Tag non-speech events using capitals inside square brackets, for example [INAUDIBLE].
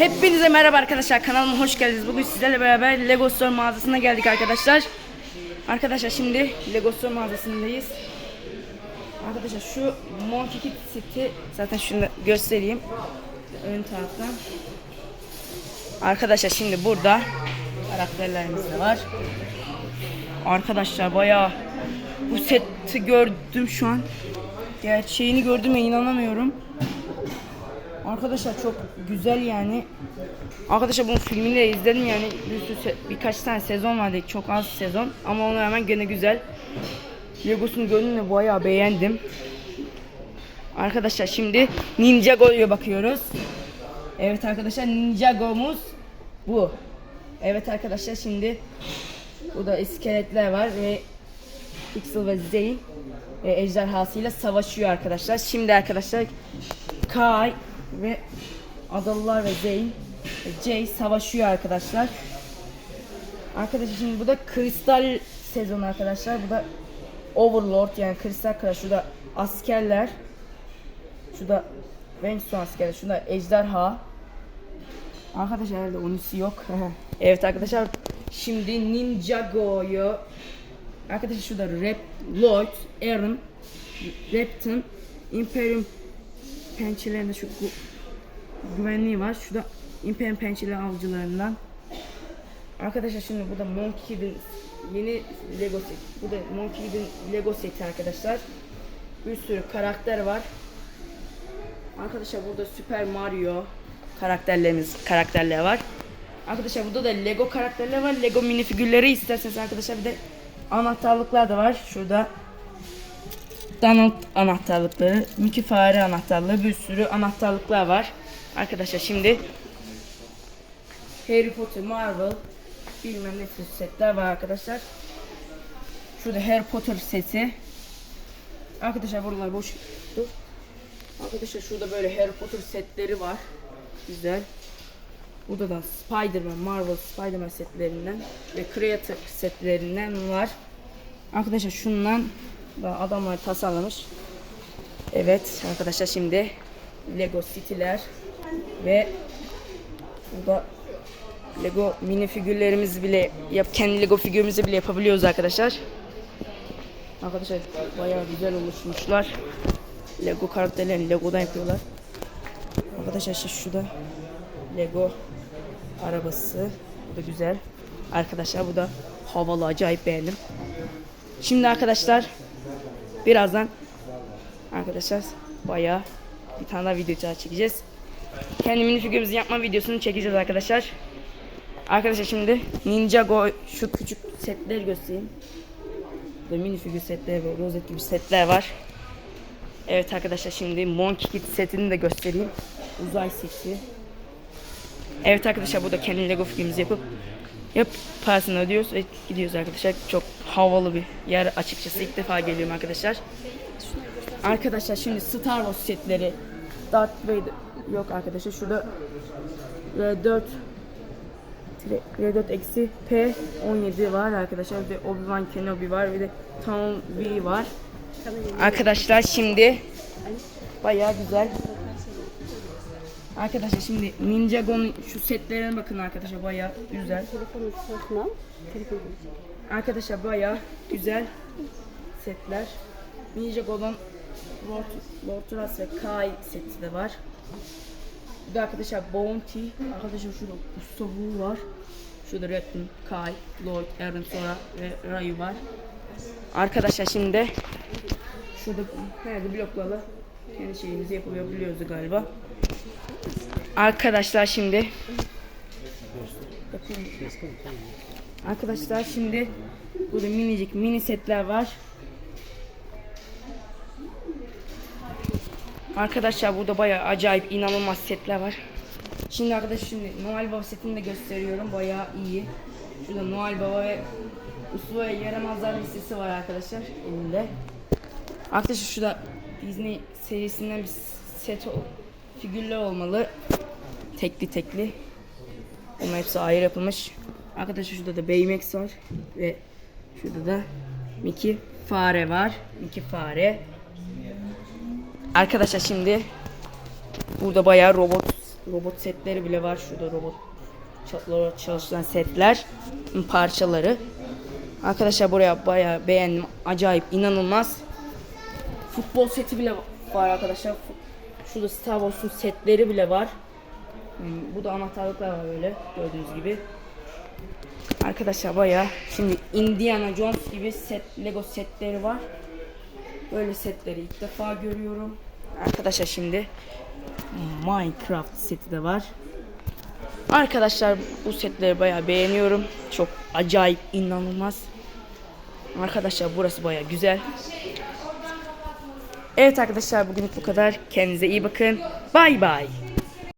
Hepinize merhaba arkadaşlar kanalıma hoş geldiniz. Bugün sizlerle beraber Lego Store mağazasına geldik arkadaşlar. Arkadaşlar şimdi Lego Store mağazasındayız. Arkadaşlar şu Monkey Kid City zaten şunu göstereyim. Ön taraftan. Arkadaşlar şimdi burada karakterlerimiz de var. Arkadaşlar bayağı bu seti gördüm şu an. Gerçeğini gördüm ve inanamıyorum. Arkadaşlar çok güzel yani. Arkadaşlar bunun filmini de izledim yani bir sürü birkaç tane sezon vardı çok az sezon ama ona rağmen gene güzel. Legosunu gördüm ve bayağı beğendim. Arkadaşlar şimdi Ninjago'ya bakıyoruz. Evet arkadaşlar Ninjago'muz bu. Evet arkadaşlar şimdi burada iskeletler var ve Pixel ve Zeyn e, ejderhasıyla savaşıyor arkadaşlar. Şimdi arkadaşlar Kai ve Adalılar ve Zeyn Jay savaşıyor arkadaşlar. Arkadaşlar şimdi bu da kristal sezonu arkadaşlar. Bu da Overlord yani kristal kral. Şurada askerler. Şurada Wingstone askerler. Şurada ejderha. Arkadaşlar herhalde onisi yok. [LAUGHS] evet arkadaşlar şimdi Ninjago'yu Arkadaşlar şurada Rap, Lloyd, Aaron, Repton, Imperium pençelerinde şu gu- güvenliği var. Şurada Imperium pençeli avcılarından. Arkadaşlar şimdi burada Monkey Kid'in yeni Lego set. Bu da Monkey Kid'in Lego seti arkadaşlar. Bir sürü karakter var. Arkadaşlar burada Super Mario karakterlerimiz karakterler var. Arkadaşlar burada da Lego karakterler var. Lego minifigürleri isterseniz arkadaşlar bir de anahtarlıklar da var. Şurada Donald anahtarlıkları, Mickey fare anahtarlığı, bir sürü anahtarlıklar var. Arkadaşlar şimdi Harry Potter, Marvel, bilmem ne tür setler var arkadaşlar. Şurada Harry Potter seti. Arkadaşlar buralar boş. Arkadaşlar şurada böyle Harry Potter setleri var. Güzel. Burada da Spider-Man, Marvel Spider-Man setlerinden ve Creator setlerinden var. Arkadaşlar şundan da adamlar tasarlamış. Evet arkadaşlar şimdi Lego City'ler ve burada Lego mini figürlerimizi bile yap kendi Lego figürümüzü bile yapabiliyoruz arkadaşlar. Arkadaşlar bayağı güzel oluşmuşlar. Lego karakterlerini Lego'dan yapıyorlar. Arkadaşlar işte şurada Lego arabası. Bu da güzel. Arkadaşlar bu da havalı acayip beğendim. Şimdi arkadaşlar birazdan arkadaşlar bayağı bir tane daha video çekeceğiz. Kendi mini figürümüzü yapma videosunu çekeceğiz arkadaşlar. Arkadaşlar şimdi Ninjago şu küçük setleri göstereyim. Burada mini figür setleri ve rozet gibi setler var. Evet arkadaşlar şimdi Monkey Kid setini de göstereyim. Uzay seti. Evet arkadaşlar burada kendi Lego figürümüzü yapıp yap parasını ödüyoruz ve gidiyoruz arkadaşlar. Çok havalı bir yer açıkçası. ilk defa geliyorum arkadaşlar. Arkadaşlar şimdi Star Wars setleri Darth Vader yok arkadaşlar şurada R4 R4 eksi P17 var arkadaşlar ve Obi-Wan Kenobi var ve de Tom V var. Arkadaşlar şimdi bayağı güzel. Arkadaşlar şimdi Ninjago'nun şu setlerine bakın arkadaşlar bayağı güzel. Arkadaşlar bayağı güzel setler. Ninjago'nun Lord, Lord Ras ve Kai seti de var. Bir de arkadaşlar Bounty. Arkadaşlar şurada Gustavu var. Şurada Redden, Kai, Lloyd, Aaron sonra ve Rayu var. Arkadaşlar şimdi şurada herhalde bloklarla kendi şeyimizi yapabiliyoruz galiba. Arkadaşlar şimdi. Arkadaşlar şimdi burada minicik mini setler var. Arkadaşlar burada bayağı acayip inanılmaz setler var. Şimdi arkadaşlar şimdi Noel Baba setini de gösteriyorum. Bayağı iyi. Şurada Noel Baba ve Uslu ve Yaramazlar listesi var arkadaşlar elinde. Arkadaşlar şurada Disney serisinden bir set figürler olmalı. Tekli tekli. Bunun hepsi ayrı yapılmış. Arkadaşlar şurada da Baymax var ve şurada da Mickey fare var. Mickey fare. Arkadaşlar şimdi burada bayağı robot Robot setleri bile var. Şurada robot çalışan setler, parçaları. Arkadaşlar buraya bayağı beğendim. Acayip, inanılmaz. Futbol seti bile var arkadaşlar. Şurada Star Wars'un setleri bile var. Hmm, Bu da anahtarlıklar var böyle gördüğünüz gibi. Arkadaşlar bayağı şimdi Indiana Jones gibi set Lego setleri var. Böyle setleri ilk defa görüyorum. Arkadaşlar şimdi Minecraft seti de var. Arkadaşlar bu setleri bayağı beğeniyorum. Çok acayip, inanılmaz. Arkadaşlar burası bayağı güzel. Evet arkadaşlar bugünlük bu kadar. Kendinize iyi bakın. Bay bay.